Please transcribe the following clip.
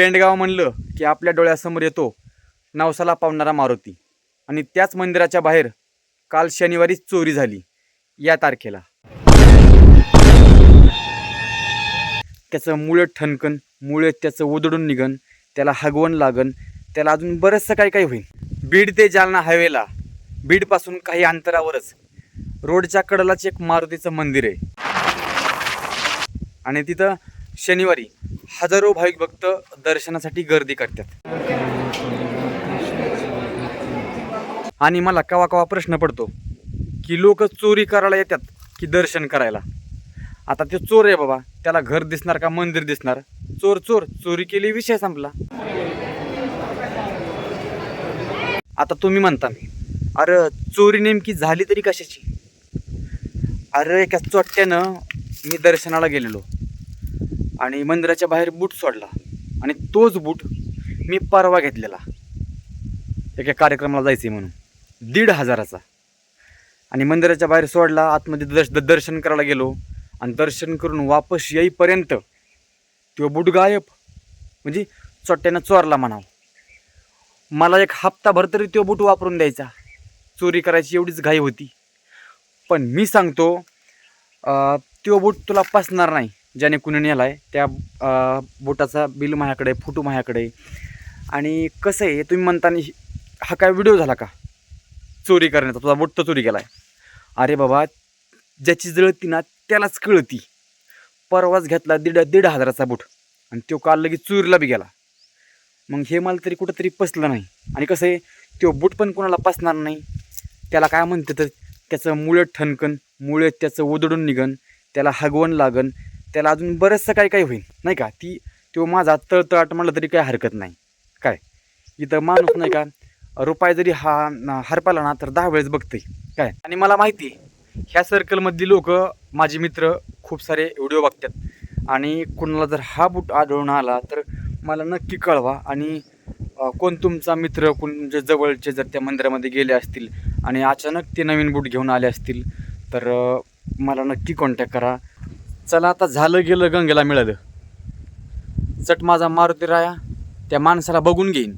पेंडगाव म्हणलं की आपल्या डोळ्यासमोर येतो नवसाला पावणारा मारुती. आणि त्याच मंदिराच्या बाहेर काल शनिवारीच चोरी झाली. या तारखेला. त्याचं मुळं ठणकन मुळे त्याचं उधळून निघन त्याला हगवण लागन त्याला अजून बरंचसं काही काही होईल बीड ते जालना हायवेला बीडपासून काही अंतरावरच. रोडच्या कडेलाच एक मारुतीचं मंदिर आहे. आणि तिथं शनिवारी हजारो भाविक भक्त दर्शनासाठी गर्दी करतात. आणि मला कवा कवा प्रश्न पडतो की लोक चोरी करायला येतात की दर्शन करायला. आता ते चोर आहे बाबा त्याला घर दिसणार का मंदिर दिसणार? चोर चोर चोरी केली विषय संपला. आता तुम्ही म्हणता मी अरे चोरी नेमकी झाली तरी कशाची? अरे एका चोट्ट्यानं मी दर्शनाला गेलेलो. आणि मंदिराच्या बाहेर बूट सोडला. आणि तोच बूट मी परवा घेतलेला. एका कार्यक्रमाला जायचे म्हणून. दीड हजाराचा. आणि मंदिराच्या बाहेर सोडला आतमध्ये दर्श द- दर्शन करायला गेलो. आणि दर्शन करून वापस येईपर्यंत तो बूट गायब. म्हणजे चोट्ट्यानं चोरला म्हणावं. मला एक हप्ताभर तरी तो बूट वापरून द्यायचा. चोरी करायची एवढीच घाई होती. पण मी सांगतो तो बूट तुला पसणार नाही. ज्याने कुणी नेला आहे त्या बोटाचा बुटाचा बिल माझ्याकडे फोटो माझ्याकडे. आणि कसं आहे तुम्ही म्हणताना हा काय व्हिडिओ झाला का? चोरी करण्याचा तुझा बूट तर चोरी केला आहे अरे बाबा ज्याची जळती ना त्यालाच कळती. परवाच घेतला दीड दीड हजाराचा बूट. आणि तो काल लगेच चोरीला बी गेला. मग हे मला तरी कुठंतरी पसलं नाही. आणि कसं आहे तो बूट पण कोणाला पसणार नाही. त्याला काय म्हणते तर त्याचं मुळे ठणकन मुळे त्याचं उदडून निघन त्याला हगवण लागन त्याला अजून बरंचसं काही काही होईल नाही का? ती तो माझा तळतळाट म्हणलं तरी काही हरकत नाही. काय? इथं माणूस नाही का? रुपाय जरी हा हरपाला ना तर दहा वेळेस बघते काय? आणि मला माहिती आहे ह्या सर्कलमधली लोक माझे मित्र खूप सारे व्हिडिओ बघतात. आणि कुणाला जर हा बूट आढळून आला तर मला नक्की कळवा. आणि कोण तुमचा मित्र कोण तुमच्या जवळचे जर त्या मंदिरामध्ये गेले असतील आणि अचानक ते नवीन बूट घेऊन आले असतील तर मला नक्की कॉन्टॅक्ट करा. चला आता झालं गेलं गंगेला मिळालं. चट माझा मारुती राया त्या माणसाला बघून घेईन.